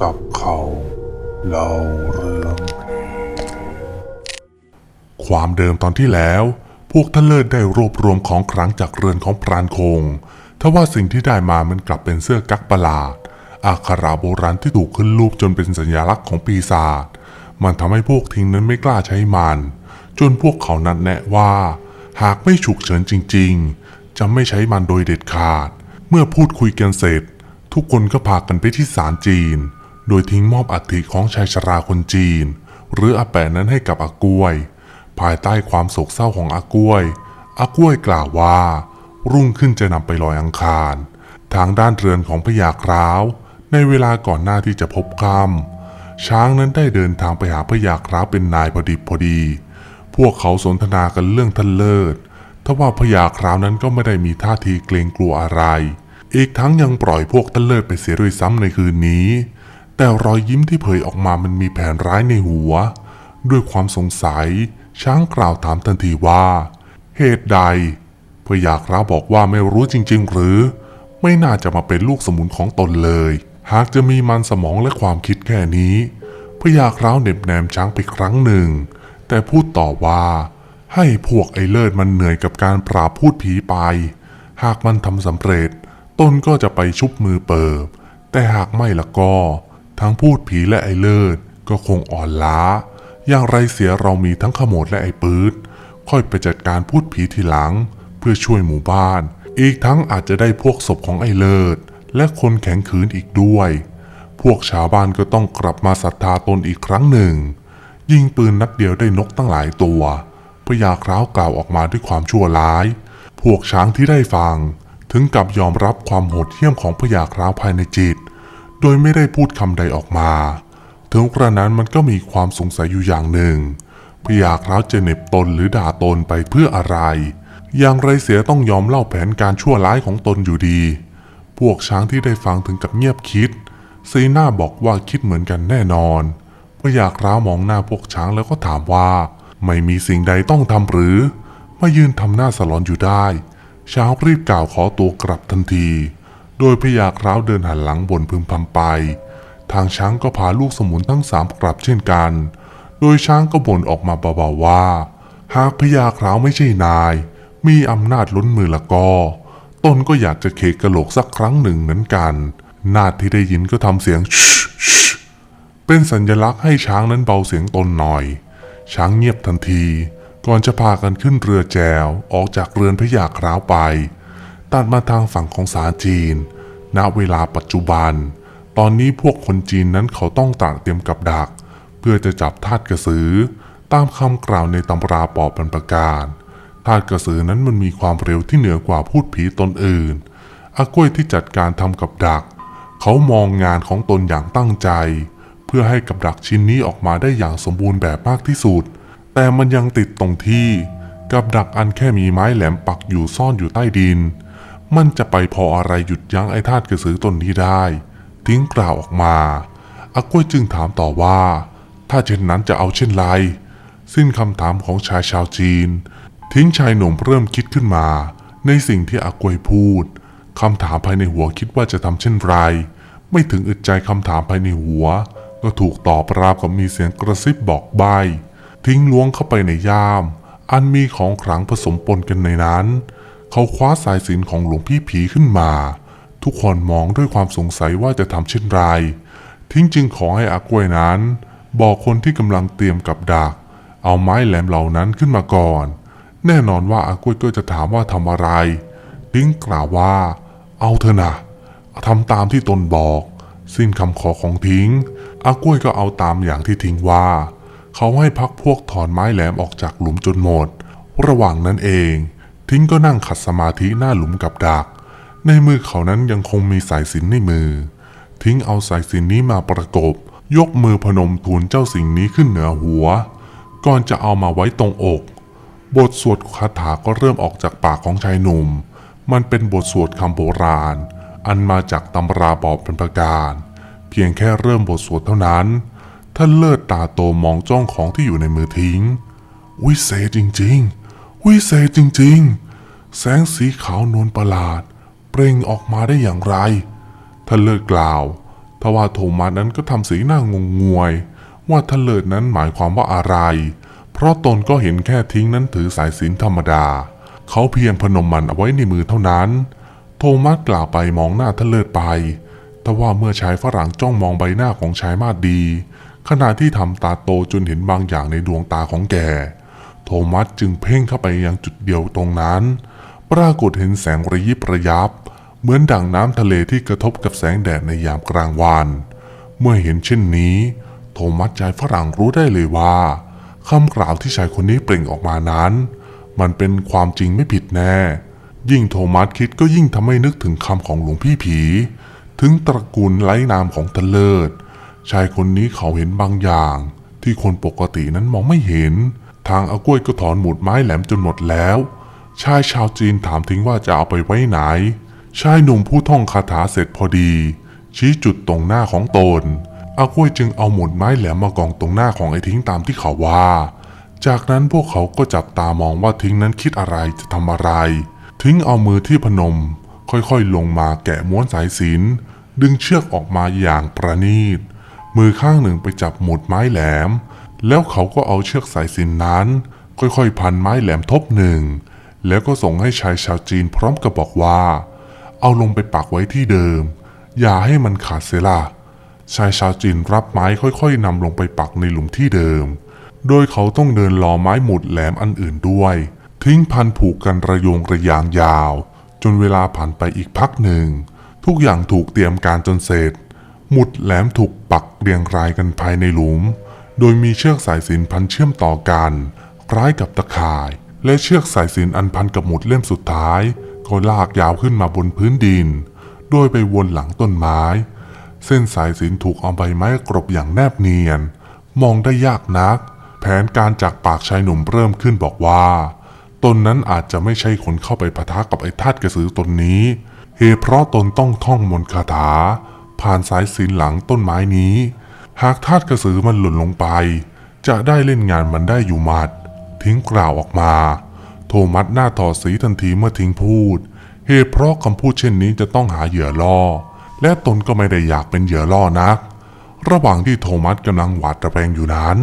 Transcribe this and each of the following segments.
จับเขาเล่าเรื่อง ความเดิมตอนที่แล้ว พวกท่านเลิศได้รวบรวมของครั้งจากเรือนของพรานคงทว่าสิ่งที่ได้มามันกลับเป็นเสื้อกั๊กประหลาด อาคาราโบราณที่ถูกขึ้นรูปจนเป็นสัญลักษณ์ของปีศาจ มันทำให้พวกทิ้งนั้นไม่กล้าใช้มัน จนพวกเขานัดแนะว่า หากไม่ฉุกเฉินจริง ๆ จะไม่ใช้มันโดยเด็ดขาด เมื่อพูดคุยกันเสร็จ ทุกคนก็พากันไปที่ศาลจีน โดยทิ้งมอบอัฐิของชายชราคนจีน หรืออาแปะนั้นให้กับอากล้วย ภายใต้ความโศกเศร้าของอากล้วยอากล้วยกล่าวว่า รุ่งขึ้นจะนำไปลอยอังคาร ทางด้านเรือนของพญาคร้าว ในเวลาก่อนหน้าที่จะพบค่ำช้างนั้นได้เดินทางไปหาพญาคร้าวเป็นนายพอดีพอดี พวกเขาสนทนากันเรื่องท่านเลิศทว่าพญาคราวนั้นก็ไม่ได้มีท่าทีเกรงกลัวอะไร อีกทั้งยังปล่อยพวกท่านเลิศไปเสียด้วยซ้ำในคืนนี้ แต่รอยยิ้มที่เผยออกมามันมีแผนร้ายในหัว ด้วยความสงสัย ช้างกล่าวถามทันทีว่า เหตุใดพญาคราบอกว่าไม่รู้จริง ๆ หรือ ไม่น่าจะมาเป็นลูกสมุนของตนเลย หากจะมีมันสมองและความคิดแค่นี้พญาคราเหน็บแนมช้างไปครั้งหนึ่ง แต่พูดต่อว่า ให้พวกไอ้เลิศมันเหนื่อยกับการปราบพูดผีไป หากมันทำสำเร็จ ตนก็จะไปชุบมือเปิบ แต่หากไม่ละก็ ทั้งพูดผีและไอ้เลิศก็คงอ่อนล้า อย่างไรเสียเรามีทั้งขโมดและไอ้ปืดค่อยไปจัดการพูดผีทีหลัง เพื่อช่วยหมู่บ้าน อีกทั้งอาจจะได้พวกศพของไอ้เลิศและคนแข็งขืนอีกด้วย พวกชาวบ้านก็ต้องกลับมาศรัทธาตนอีกครั้งหนึ่ง ยิงปืนนัดเดียวได้นกตั้งหลายตัวพญาคร้าวกล่าวออกมาด้วยความชั่วร้าย พวกช้างที่ได้ฟัง ถึงกับยอมรับความโหดเหี้ยมของพญาคร้าวภายในจิต โดยไม่ได้พูดคำใดออกมา ถึงกระนั้นมันก็มีความสงสัยอยู่อย่างหนึ่งพญาคร้าวจะเหน็บตนหรือด่าตนไปเพื่ออะไร อย่างไรเสียต้องยอมเล่าแผนการชั่วร้ายของตนอยู่ดี พวกช้างที่ได้ฟังถึงกับเงียบคิด ซีหน้าบอกว่าคิดเหมือนกันแน่นอนพญาคร้าวมองหน้าพวกช้างแล้วก็ถามว่า ไม่มีสิ่งใดต้องทำหรือมายืนทำหน้าสลอนอยู่ได้ ช้างรีบกล่าวขอตัวกลับทันที โดยพญาคร้าวเดินหันหลังบนพึมพำไป ทางช้างก็พาลูกสมุนทั้งสามกลับเช่นกัน โดยช้างก็บ่นออกมาเบาๆว่า หากพญาคร้าวไม่ใช่นาย มีอำนาจล้นมือละก็ตนก็อยากจะเคกกระโหลกสักครั้งหนึ่งเหมือนกัน นาดที่ได้ยินก็ทำเสียงชชเป็นสัญลักษณ์ให้ช้างนั้นเบาเสียงตนหน่อย ช้างเงียบทันที ก่อนจะพากันขึ้นเรือแจวออกจากเรือนพญาคราวไป ตัดมาทางฝั่งของสาจีน ณ เวลาปัจจุบัน ตอนนี้พวกคนจีนนั้นเขาต้องต่างเตรียมกับดัก เพื่อจะจับทาสกระสือ ตามคำกล่าวในตำราปอบบรรพการทาสกระสือนั้นมันมีความเร็วที่เหนือกว่าพูดผีตนอื่น อากล้วยที่จัดการทำกับดัก เขามองงานของตนอย่างตั้งใจ เพื่อให้กับดักชิ้นนี้ออกมาได้อย่างสมบูรณ์แบบมากที่สุด แต่มันยังติดตรงที่ กับดักอันแค่มีไม้แหลมปักอยู่ซ่อนอยู่ใต้ดิน มันจะไปพออะไรหยุดยั้งไอ้ทาสกระสือตนนี้ได้ ทิ้งกล่าวออกมาอากล้วยจึงถามต่อว่า ถ้าเช่นนั้นจะเอาเช่นไร สิ้นคำถามของชายชาวจีน ทิ้งชายหนุ่มเริ่มคิดขึ้นมา ในสิ่งที่อากวยพูดคำถามภายในหัวคิดว่าจะทำเช่นไร ไม่ถึงอึดใจคำถามภายในหัว ก็ถูกตอบราวกับมีเสียงกระซิบบอกใบ ทิ้งล้วงเข้าไปในย่าม อันมีของขลังผสมปนกันในนั้น เขาคว้าสายสินของหลวงพี่ผีขึ้นมา ทุกคนมองด้วยความสงสัยว่าจะทำเช่นไร ทิ้งจึงขอให้อากล้วยนั้น บอกคนที่กำลังเตรียมกับดัก เอาไม้แหลมเหล่านั้นขึ้นมาก่อน แน่นอนว่าอากล้วยก็จะถามว่าทำอะไร ทิ้งกล่าวว่า เอาเถอะนะทำตามที่ตนบอก สิ้นคำขอของทิ้งอากล้วยก็เอาตามอย่างที่ทิ้งว่า เขาให้พักพวกถอนไม้แหลมออกจากหลุมจนหมด ระหว่างนั้นเอง ทิ้งก็นั่งขัดสมาธิหน้าหลุมกับดัก ในมือเขานั้นยังคงมีสายสินในมือ ทิ้งเอาสายสินนี้มาประกบ ยกมือพนมทูลเจ้าสิ่งนี้ขึ้นเหนือหัว ก่อนจะเอามาไว้ตรงอก บทสวดคาถาก็เริ่มออกจากปากของชายหนุ่ม มันเป็นบทสวดคำโบราณ อันมาจากตำราบอบเป็นประการ เพียงแค่เริ่มบทสวดเท่านั้น ท่านเลิศตาโตมองจ้องของที่อยู่ในมือทิ้ง วิเศษจริง ๆ วิเศษจริงๆ แสงสีขาวนวลประหลาด เปล่งออกมาได้อย่างไร ท่านเลิศกล่าวทว่าโทมัสนั้นก็ทำสีหน้างงงวย ว่าทะเลิดนั้นหมายความว่าอะไร เพราะตนก็เห็นแค่ทิ้งนั้นถือสายสิญจนธรรมดา เขาเพียงพนมมันเอาไว้ในมือเท่านั้น โทมัสกล่าวไปมองหน้าทะเลิดไปแต่ว่าเมื่อชายฝรั่งจ้องมองใบหน้าของชายมาดดี ขณะที่ทำตาโตจนเห็นบางอย่างในดวงตาของแก โทมัสจึงเพ่งเข้าไปยังจุดเดียวตรงนั้น ปรากฏเห็นแสงระยิบระยับ เหมือนดั่งน้ำทะเลที่กระทบกับแสงแดดในยามกลางวัน เมื่อเห็นเช่นนี้ โทมัสชายฝรั่งรู้ได้เลยว่าคำกล่าวที่ชายคนนี้เปล่งออกมานั้น มันเป็นความจริงไม่ผิดแน่ ยิ่งโทมัสคิดก็ยิ่งทำให้นึกถึงคำของหลวงพี่ผี ถึงตระกูลไร้นามของตะเลิด ชายคนนี้เขาเห็นบางอย่าง ที่คนปกตินั้นมองไม่เห็น ทางอากล้วยก็ถอนหมุดไม้แหลมจนหมดแล้ว ชายชาวจีนถามทิ้งว่าจะเอาไปไว้ไหน ชายหนุ่มผู้ท่องคาถาเสร็จพอดี ชี้จุดตรงหน้าของตนอากล้วยจึงเอาหมุดไม้แหลมมากองตรงหน้าของไอ้ทิ้งตามที่เขาว่า จากนั้นพวกเขาก็จับตามองว่าทิ้งนั้นคิดอะไรจะทำอะไร ทิ้งเอามือที่พนม ค่อยๆลงมาแกะม้วนสายสินดึงเชือกออกมาอย่างประณีต มือข้างหนึ่งไปจับหมุดไม้แหลม แล้วเขาก็เอาเชือกสายสินนั้น ค่อยๆ พันไม้แหลมทบหนึ่ง แล้วก็ส่งให้ชายชาวจีนพร้อมกับบอกว่า เอาลงไปปักไว้ที่เดิม อย่าให้มันขาดเสียล่ะชายชาวจีนรับไม้ค่อยๆนำลงไปปักในหลุมที่เดิม โดยเขาต้องเดินรอไม้หมุดแหลมอันอื่นด้วย ทิ้งพันผูกกันระโยงระยางยาว จนเวลาผ่านไปอีกพักหนึ่ง ทุกอย่างถูกเตรียมการจนเสร็จ หมุดแหลมถูกปักเรียงรายกันภายในหลุม โดยมีเชือกสายสินพันเชื่อมต่อกัน คล้ายกับตะข่าย และเชือกสายสินอันพันกับหมุดเล่มสุดท้าย ก็ลากยาวขึ้นมาบนพื้นดิน โดยไปวนหลังต้นไม้ เส้นสายสินถูกเอาใบไม้กรบอย่างแนบเนียน มองได้ยากนัก แผนการจากปากชายหนุ่มเริ่มขึ้นบอกว่าตนนั้นอาจจะไม่ใช่คนเข้าไปปะทะกับไอ้ทาสกระสือตนนี้ เหตุเพราะตนต้องท่องมนต์คาถา ผ่านสายสินหลังต้นไม้นี้ หากทาสกระสือมันหล่นลงไป จะได้เล่นงานมันได้อยู่หมัด ทิ้งกล่าวออกมา โทมัสหน้าถอดสีทันทีเมื่อทิ้งพูด เหตุเพราะคำพูดเช่นนี้จะต้องหาเหยื่อล่อ และตนก็ไม่ได้อยากเป็นเหยื่อล่อนัก ระหว่างที่โทมัสกำลังหวาดระแวงอยู่นั้น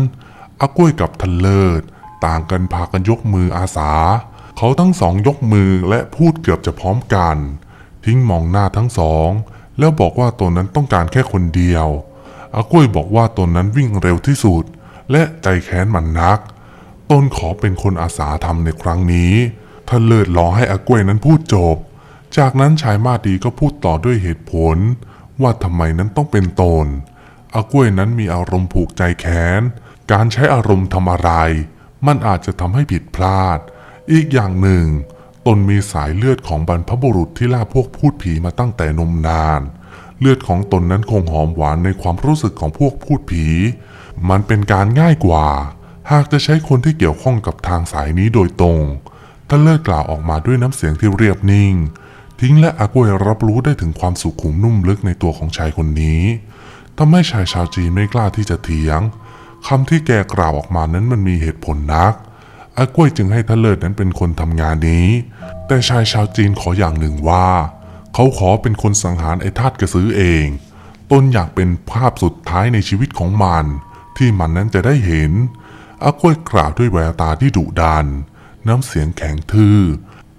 อากล้วยกับทันเลิศต่างกันพากันยกมืออาสา เขาทั้งสองยกมือและพูดเกือบจะพร้อมกัน ทิ้งมองหน้าทั้งสอง แล้วบอกว่าตนนั้นต้องการแค่คนเดียว อากล้วยบอกว่าตนนั้นวิ่งเร็วที่สุด และใจแค้นมันนัก ตนขอเป็นคนอาสาทำในครั้งนี้ท่านเลิศรอให้อากล้วยนั้นพูดจบ จากนั้นชายมาดีก็พูดต่อด้วยเหตุผล ว่าทำไมนั้นต้องเป็นตนอากล้วยนั้นมีอารมณ์ผูกใจแค้น การใช้อารมณ์ทำอะไร มันอาจจะทำให้ผิดพลาด อีกอย่างหนึ่ง ตนมีสายเลือดของบรรพบุรุษที่ล่าพวกพูดผีมาตั้งแต่นมนาน เลือดของตนนั้นคงหอมหวานในความรู้สึกของพวกพูดผี มันเป็นการง่ายกว่า หากจะใช้คนที่เกี่ยวข้องกับทางสายนี้โดยตรง ท่านเลิศกล่าวออกมาด้วยน้ำเสียงที่เรียบนิ่ง ทิ้งและอากวยรับรู้ได้ถึงความสุขุมนุ่มลึกในตัวของชายคนนี้ทำให้ชายชาวจีนไม่กล้าที่จะเถียงคำที่แกกล่าวออกมานั้นมันมีเหตุผลนักอากล้วยจึงให้ท่านเลิศนั้นเป็นคนทำงานนี้ แต่ชายชาวจีนขออย่างหนึ่งว่า เขาขอเป็นคนสังหารไอ้ทาสกระสือเองตนอยากเป็นภาพสุดท้ายในชีวิตของมัน ที่มันนั้นจะได้เห็นอากล้วยกล่าวด้วยแววตาที่ดุดัน น้ำเสียงแข็งทื่อ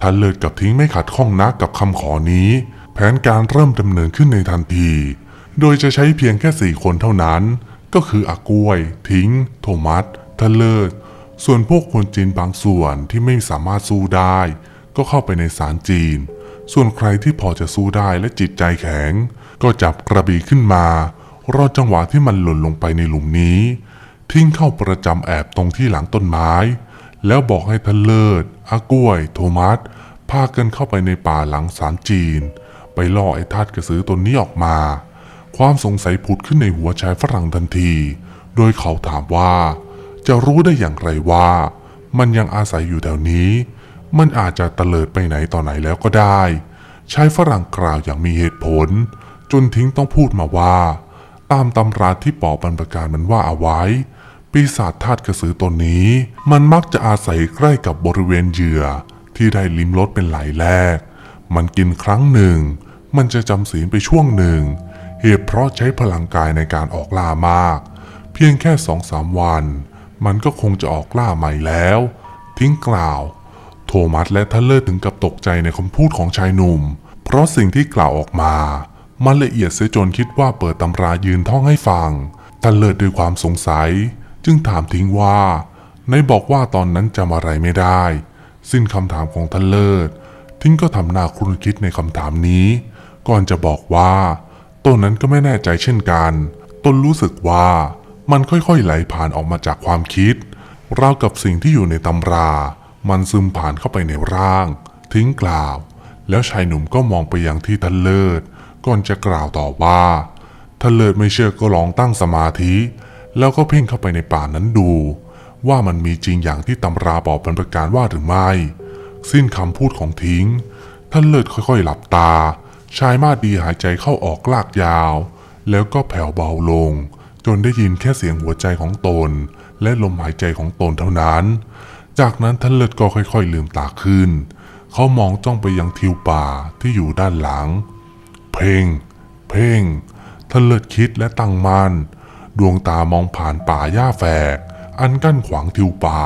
ท่านเลิศกับทิ้งไม่ขัดข้องนักกับคำขอนี้ แผนการเริ่มดำเนินขึ้นในทันที โดยจะใช้เพียงแค่สี่คนเท่านั้น ก็คืออากล้วย ทิ้ง โทมัสท่านเลิศส่วนพวกคนจีนบางส่วนที่ไม่สามารถสู้ได้ ก็เข้าไปในศาลจีน ส่วนใครที่พอจะสู้ได้และจิตใจแข็ง ก็จับกระบี่ขึ้นมา รอจังหวะที่มันหล่นลงไปในหลุมนี้ ทิ้งเข้าประจำแอบตรงที่หลังต้นไม้ แล้วบอกให้ท่านเลิศอากล้วย โทมัสพากันเข้าไปในป่าหลังศาลจีน ไปล่อไอ้ทาสกระสือตนนี้ออกมา ความสงสัยผุดขึ้นในหัวชายฝรั่งทันที โดยเขาถามว่า จะรู้ได้อย่างไรว่า มันยังอาศัยอยู่แถวนี้ มันอาจจะเตลิดไปไหนต่อไหนแล้วก็ได้ ใชายฝรั่งกล่าวอย่างมีเหตุผล จนทิ้งต้องพูดมาว่า ตามตำราที่ปอบรรพการมันว่าเอาไว้ ปีศาจธาตุกระสือตนนี้ มันมักจะอาศัยใกล้กับบริเวณเหยื่อที่ได้ลิ้มรสเป็นไหลแรก มันกินครั้งหนึ่ง มันจะจำศีลไปช่วงหนึ่ง เหตุเพราะใช้พลังกายในการออกล่ามาก เพียงแค่สองสามวัน มันก็คงจะออกล่าใหม่แล้ว ทิ้งกล่าว โทมัสและทัลเลอร์ถึงกับตกใจในคำพูดของชายหนุ่ม เพราะสิ่งที่กล่าวออกมา มันละเอียดเสียจนคิดว่าเปิดตำรายืนท่องให้ฟัง ทัลเลอร์ด้วยความสงสัย จึงถามทิ้งว่าในบอกว่าตอนนั้นจำอะไรไม่ได้ สิ้นคำถามของทัลเลอร์ทิ้งก็ทำหน้าครุนคิดในคำถามนี้ ก่อนจะบอกว่าตนนั้นก็ไม่แน่ใจเช่นกันตนรู้สึกว่ามันค่อยๆไหลผ่านออกมาจากความคิดราวกับสิ่งที่อยู่ในตำรา มันซึมผ่านเข้าไปในร่าง ทิ้งกล่าว แล้วชายหนุ่มก็มองไปยังที่ทันเลิศก่อนจะกล่าวต่อว่าทันเลิศไม่เชื่อก็ลองตั้งสมาธิ แล้วก็เพ่งเข้าไปในป่านั้นดู ว่ามันมีจริงอย่างที่ตำราบอกเป็นประการว่าหรือไม่ สิ้นคำพูดของทิ้งท่านเลิศค่อยๆหลับตา ชายมาดดีหายใจเข้าออกลากยาว แล้วก็แผ่วเบาลง จนได้ยินแค่เสียงหัวใจของตน และลมหายใจของตนเท่านั้น จากนั้นท่านเลิศก็ค่อยๆ ลืมตาขึ้น เขามองจ้องไปยังทิวป่าที่อยู่ด้านหลัง เพ่ง เพ่ง ท่านเลิศคิดและตั้งมัน่น ดวงตามองผ่านป่าหญ้าแฝก อันกั้นขวางทิวป่า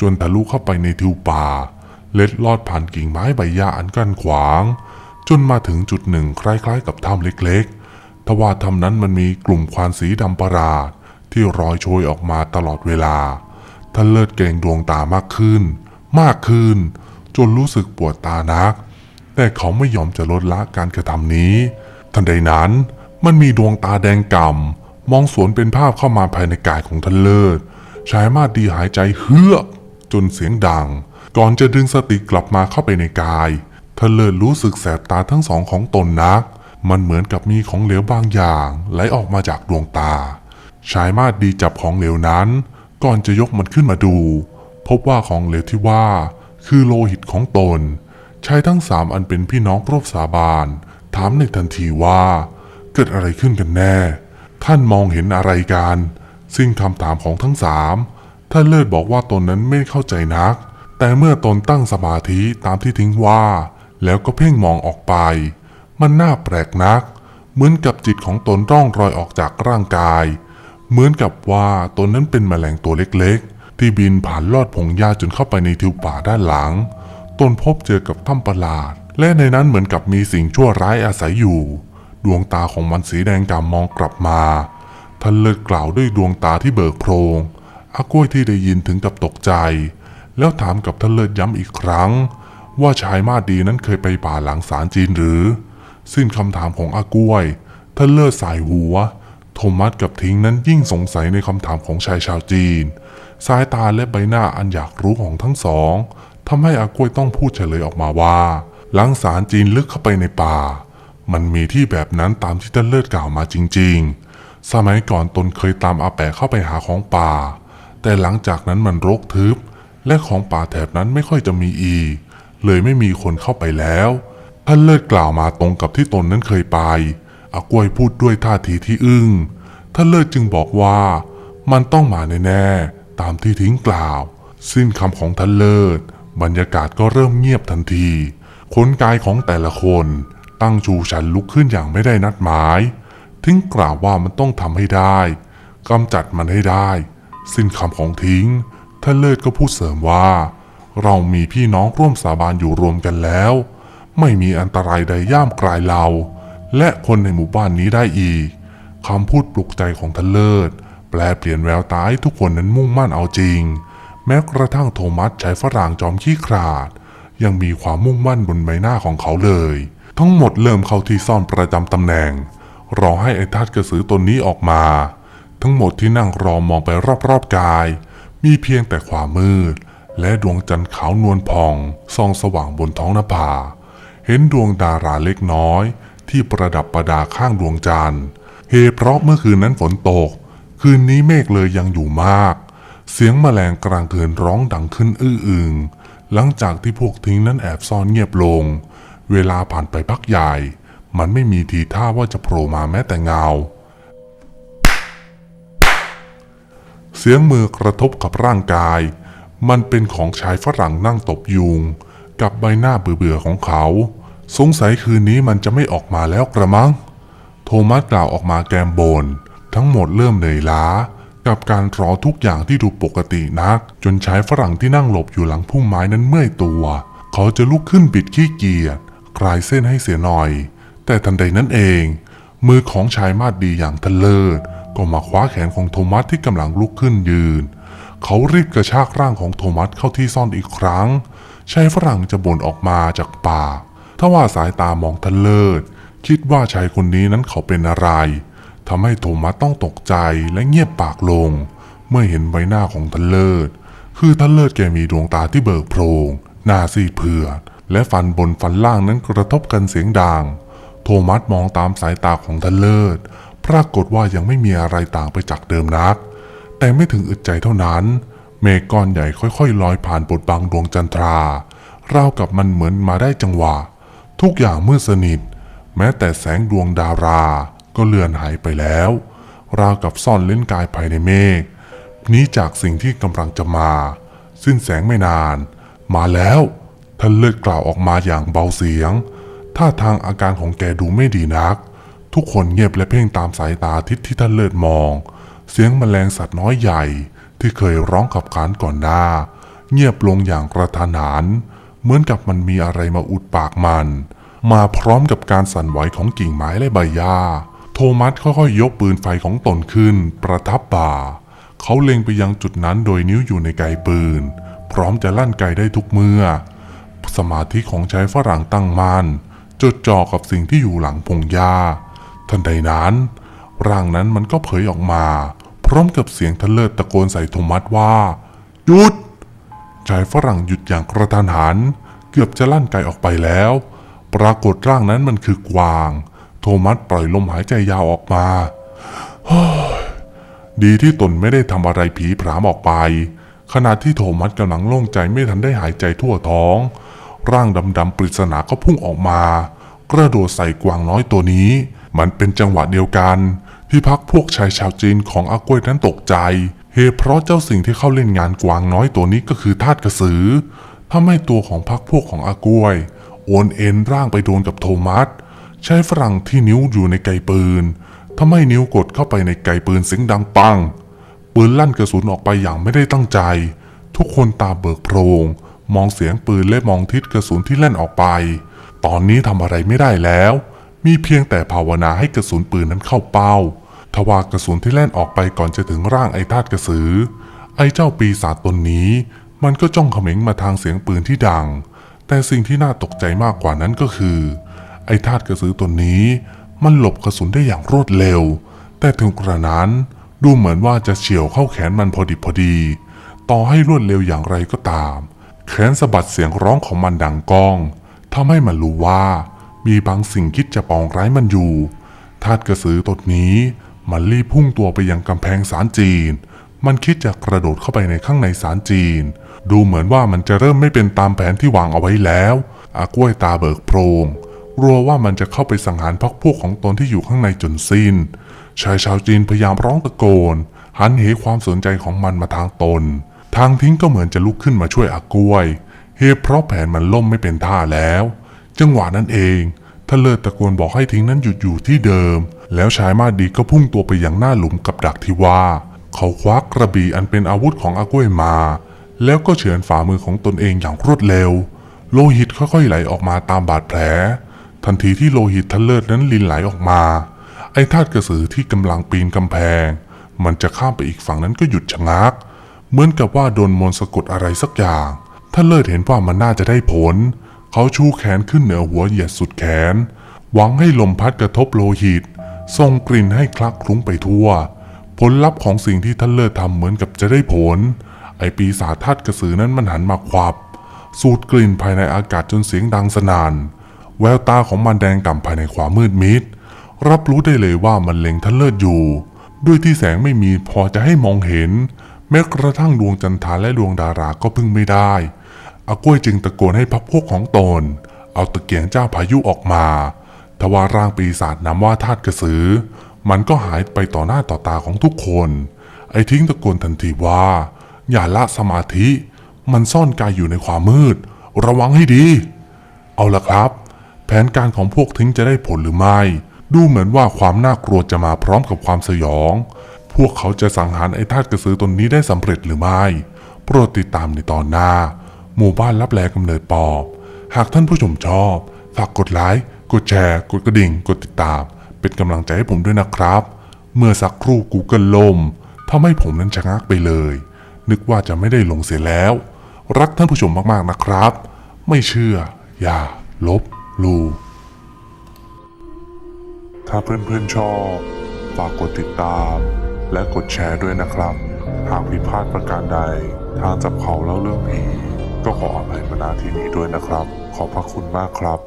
จนทะลุเข้าไปในทิวป่า เล็ดลอดผ่านกิ่งไม้ใบหญ้าอันกั้นขวาง จนมาถึงจุดหนึ่งคล้ายๆ กับถ้ำเล็กๆ ทว่าถ้ำนั้นมันมีกลุ่มควันสีดำประหลาดที่รอยโชยออกมาตลอดเวลา ท่านเลิศเกรงดวงตามากขึ้น มากขึ้น จนรู้สึกปวดตานัก แต่เขาไม่ยอมจะลดละการกระทำนี้ ทันใดนั้นมันมีดวงตาแดงก่ำมองสวนเป็นภาพเข้ามาภายในกายของท่านเลิศชายมาดดีหายใจเฮือกจนเสียงดัง ก่อนจะดึงสติกลับมาเข้าไปในกายท่านเลิศรู้สึกแสบตาทั้งสองของตนนัก มันเหมือนกับมีของเหลวบางอย่างไหลออกมาจากดวงตา ชายมาดดีจับของเหลวนั้น ก่อนจะยกมันขึ้นมาดู พบว่าของเหลวที่ว่า คือโลหิตของตน ชายทั้งสามอันเป็นพี่น้องร่วมสาบาน ถามในทันทีว่า เกิดอะไรขึ้นกันแน่ ท่านมองเห็นอะไรกัน ซึ่งคำถามของทั้งสามท่านเลิศบอกว่าตนนั้นไม่เข้าใจนัก แต่เมื่อตนตั้งสมาธิตามที่ทิ้งว่า แล้วก็เพ่งมองออกไป มันน่าแปลกนัก เหมือนกับจิตของตนร่องรอยออกจากร่างกาย เหมือนกับว่าตนนั้นเป็นแมลงตัวเล็กๆ ที่บินผ่านลอดพงหญ้าจนเข้าไปในทิวป่าด้านหลัง ตนพบเจอกับถ้ำประหลาด และในนั้นเหมือนกับมีสิ่งชั่วร้ายอาศัยอยู่ ดวงตาของมันสีแดงกำมองกลับมาท่านเลิศกล่าวด้วยดวงตาที่เบิกโพรงอากล้วยที่ได้ยินถึงกับตกใจ แล้วถามกับท่านเลิศย้ำอีกครั้ง ว่าชายมาดดีนั้นเคยไปป่าหลังสารจีนหรือ สิ้นคำถามของอากล้วยท่านเลิศสายหัว โทมัสกับทิ้งนั้นยิ่งสงสัยในคำถามของชายชาวจีน สายตาและใบหน้าอันอยากรู้ของทั้งสองทำให้อากล้วยต้องพูดเฉลยออกมาว่า หลังสารจีนลึกเข้าไปในป่า มันมีที่แบบนั้นตามที่ท่านเลิศกล่าวมาจริง ๆ สมัยก่อนตนเคยตามอาแปะเข้าไปหาของป่า แต่หลังจากนั้นมันรกทึบ และของป่าแถบนั้นไม่ค่อยจะมีอีก เลยไม่มีคนเข้าไปแล้ว ท่านเลิศกล่าวมาตรงกับที่ตนนั้นเคยไป อากล้วยพูดด้วยท่าทีที่อึง้งท่านเลิศจึงบอกว่า มันต้องมาแน่ๆตามที่ทิ้งกล่าว สิ้นคำของท่านเลิศ บรรยากาศก็เริ่มเงียบทันทีขนกายของแต่ละคน ตั้งชูชันลุกขึ้นอย่างไม่ได้นัดหมาย ทิ้งกล่าวว่ามันต้องทำให้ได้กำจัดมันให้ได้ สิ้นคำของทิ้ง ท่านเลิศก็พูดเสริมว่า เรามีพี่น้องร่วมสาบานอยู่รวมกันแล้ว ไม่มีอันตรายใดย่ามกลายเรา และคนในหมู่บ้านนี้ได้อีกคำพูดปลุกใจของท่านเลิศ แปลเปลี่ยนแววตาให้ทุกคนนั้นมุ่งมั่นเอาจริง แม้กระทั่งโทมัสชายฝรั่งจอมขี้ขลาด ยังมีความมุ่งมั่นบนใบหน้าของเขาเลย ทั้งหมดเริ่มเข้าที่ซ่อนประจำตำแหน่ง รอให้ไอ้ทัดกระสือตนนี้ออกมา ทั้งหมดที่นั่งรอมองไปรอบๆกาย มีเพียงแต่ความมืด และดวงจันทร์ขาวนวลพองส่องสว่างบนท้องนภาเห็นดวงดาราเล็กน้อย ที่ประดับประดาข้างดวงจันทร์เหตุเพราะเมื่อคืนนั้นฝนตก คืนนี้เมฆเลยยังอยู่มาก เสียงแมลงกลางคืนร้องดังขึ้นอื้ออึง หลังจากที่พวกทิ้งนั้นแอบซ่อนเงียบลง เวลาผ่านไปพักใหญ่ มันไม่มีทีท่าว่าจะโผล่มาแม้แต่เงา เสียงมือกระทบกับร่างกาย มันเป็นของชายฝรั่งนั่งตบยุง กับใบหน้าเบื่อๆของเขา สงสัยคืนนี้มันจะไม่ออกมาแล้วกระมัง โทมัสกล่าวออกมาแกมบน ทั้งหมดเริ่มเหนื่อยล้า กับการรอทุกอย่างที่ดูปกตินัก จนชายฝรั่งที่นั่งหลบอยู่หลังพุ่มไม้นั้นเมื่อยตัว เขาจะลุกขึ้นบิดขี้เกียจคลายเส้นให้เสียหน่อย แต่ทันใดนั้นเอง มือของชายมาดดีอย่างทะเลิศก็มาคว้าแขนของโทมัสที่กำลังลุกขึ้นยืน เขารีบกระชากร่างของโทมัสเข้าที่ซ่อนอีกครั้งชายฝรั่งจะบ่นออกมาจากปาก ถ้าว่าสายตามองทะเลิศคิดว่าชายคนนี้นั้นเขาเป็นอะไรทำให้โทมัสต้องตกใจและเงียบปากลง เมื่อเห็นใบหน้าของทะเลิศคือทะเลิศแกมีดวงตาที่เบิกโพรง หน้าซีดเผือดและฟันบนฟันล่างนั้นกระทบกันเสียงดัง โทมัสมองตามสายตาของทะเลิศปรากฏว่ายังไม่มีอะไรต่างไปจากเดิมนัก แต่ไม่ถึงอึดใจเท่านั้น เมฆก้อนใหญ่ค่อยๆลอยผ่านบทบังดวงจันทรา ราวกับมันเหมือนมาได้จังหวะ ทุกอย่างมืดสนิท แม้แต่แสงดวงดาราก็เลือนหายไปแล้ว ราวกับซ่อนเล่นกายภายในเมฆนี้จากสิ่งที่กำลังจะมา สิ้นแสงไม่นาน มาแล้วท่านเลิศกล่าวออกมาอย่างเบาเสียง ท่าทางอาการของแกดูไม่ดีนัก ทุกคนเงียบและเพ่งตามสายตาทิศที่ท่านเลิศมอง เสียงแมลงสัตว์น้อยใหญ่ที่เคยร้องขับขานก่อนหน้า เงียบลงอย่างกระทันหัน เหมือนกับมันมีอะไรมาอุดปากมัน มาพร้อมกับการสั่นไหวของกิ่งไม้และใบหญ้า โทมัสค่อยๆยกปืนไฟของตนขึ้น ประทับบ่า เขาเล็งไปยังจุดนั้นโดยนิ้วอยู่ในไกปืน พร้อมจะลั่นไกได้ทุกเมื่อ สมาธิของชายฝรั่งตั้งมัน่นจดจ่อกับสิ่งที่อยู่หลังพงหญ้า ทันใดนั้น ร่างนั้นมันก็เผยออกมา พร้อมกับเสียงทะเลิดตะโกนใส่โทมัสว่าหยุด ชายฝรั่งหยุดอย่างกระทันหัน เกือบจะลั่นไกออกไปแล้ว ปรากฏร่างนั้นมันคือกวาง โทมัสปล่อยลมหายใจยาวออกมาดีที่ตนไม่ได้ทำอะไรผีผามออกไป ขณะที่โทมัสกำลังโล่งใจไม่ทันได้หายใจทั่วท้อง ร่างดำๆปริศนาก็พุ่งออกมา กระโดดใส่กวางน้อยตัวนี้ มันเป็นจังหวะเดียวกัน ที่พักพวกชายชาวจีนของอากวยนั้นตกใจ เหตุเพราะเจ้าสิ่งที่เข้าเล่นงานกวางน้อยตัวนี้ก็คือทาสกระสือทำให้ตัวของพักพวกของอากวย โอนเอ็นร่างไปโดนกับโทมัสใช้ฝรั่งที่นิ้วอยู่ในไกปืนทำให้นิ้วกดเข้าไปในไกปืนเสียงดังปัง ปืนลั่นกระสุนออกไปอย่างไม่ได้ตั้งใจ ทุกคนตาเบิกโพรง มองเสียงปืนและมองทิศกระสุนที่แล่นออกไป ตอนนี้ทำอะไรไม่ได้แล้ว มีเพียงแต่ภาวนาให้กระสุนปืนนั้นเข้าเป้า ทว่ากระสุนที่แล่นออกไปก่อนจะถึงร่างไอ้ทาสกระสือ ไอ้เจ้าปีศาจตนนี้ มันก็จ้องเขม็งมาทางเสียงปืนที่ดัง แต่สิ่งที่น่าตกใจมากกว่านั้นก็คือ ไอ้ทาสกระสือตนนี้ มันหลบกระสุนได้อย่างรวดเร็ว แต่ถึงกระนั้นดูเหมือนว่าจะเฉียวเข้าแขนมันพอดิบพอดี ต่อให้รวดเร็วอย่างไรก็ตาม แขนสะบัดเสียงร้องของมันดังก้องทำให้มันรู้ว่า มีบางสิ่งคิดจะปองร้ายมันอยู่ทาสกระสือตนนี้ มันรีบพุ่งตัวไปยังกำแพงศาลจีน มันคิดจะกระโดดเข้าไปในข้างในศาลจีน ดูเหมือนว่ามันจะเริ่มไม่เป็นตามแผนที่วางเอาไว้แล้วอากล้วยตาเบิกโพรงกลัวว่ามันจะเข้าไปสังหารพักพวกของตนที่อยู่ข้างในจนสิ้น ชายชาวจีนพยายามร้องตะโกน หันเหความสนใจของมันมาทางตน ทางทิ้งก็เหมือนจะลุกขึ้นมาช่วยอากล้วย เหตุเพราะแผนมันล่มไม่เป็นท่าแล้ว จังหวะนั้นเอง ท่านเลิศตะโกนบอกให้ทิ้งนั้นหยุดอยู่ที่เดิม แล้วชายมาดีก็พุ่งตัวไปยังหน้าหลุมกับดักที่ว่า เขาควักกระบี่อันเป็นอาวุธของอากล้วยมา แล้วก็เฉือนฝ่ามือของตนเองอย่างรวดเร็ว โลหิตค่อยๆไหลออกมาตามบาดแผล ทันทีที่โลหิตทันเลิศนั้นลินไหลออกมา ไอ้ทาสกระสือที่กำลังปีนกำแพง มันจะข้ามไปอีกฝั่งนั้นก็หยุดชะงัก เหมือนกับว่าโดนมนต์สะกดอะไรสักอย่างท่านเลิศเห็นว่ามันน่าจะได้ผล เขาชูแขนขึ้นเหนือหัวเหยียดสุดแขน หวังให้ลมพัดกระทบโลหิตส่งกลิ่นให้คลักคลุ้งไปทั่ว ผลลัพธ์ของสิ่งที่ท่านเลิศทำเหมือนกับจะได้ผล ไอปีศาจทาสกระสือนั้นมันหันมาควับ สูดกลิ่นภายในอากาศจนเสียงดังสนาน แววตาของมันแดงก่ำภายในความมืดมิด รับรู้ได้เลยว่ามันเล็งท่านเลิศอยู่ ด้วยที่แสงไม่มีพอจะให้มองเห็น แม้กระทั่งดวงจันทราและดวงดาราก็พึ่งไม่ได้ อากล้วยจึงตะโกนให้พักพวกของตน เอาตะเกียงเจ้าพายุออกมา ทว่าร่างปีศาจนำว่าธาตุกระสือ มันก็หายไปต่อหน้าต่อตาของทุกคน ไอ้ทิ้งตะโกนทันทีว่า อย่าละสมาธิ มันซ่อนกายอยู่ในความมืด ระวังให้ดี เอาละครับ แผนการของพวกทิ้งจะได้ผลหรือไม่ ดูเหมือนว่าความน่ากลัวจะมาพร้อมกับความสยอง พวกเขาจะสังหารไอ้ทาสกระสือตนนี้ได้สำเร็จหรือไม่ โปรดติดตามในตอนหน้า หมู่บ้านรับแลกำเนิดปอบ หากท่านผู้ชมชอบ ฝากกดไลค์กดแชร์ กดกระดิ่ง กดติดตาม เป็นกำลังใจให้ผมด้วยนะครับ เมื่อสักครู่ Google ล่มทำให้ผมนั้นชะงักไปเลย นึกว่าจะไม่ได้ลงเสียแล้ว รักท่านผู้ชมมากๆนะครับ ไม่เชื่อ อย่า ลบลู่ถ้าเพื่อนๆชอบ ฝากกดติดตาม และกดแชร์ด้วยนะครับ หากผิดพลาดประการใด ทางจับเขาเล่าเรื่องผี ก็ขออภัยมาณที่นี้ด้วยนะครับ ขอบพระคุณมากครับ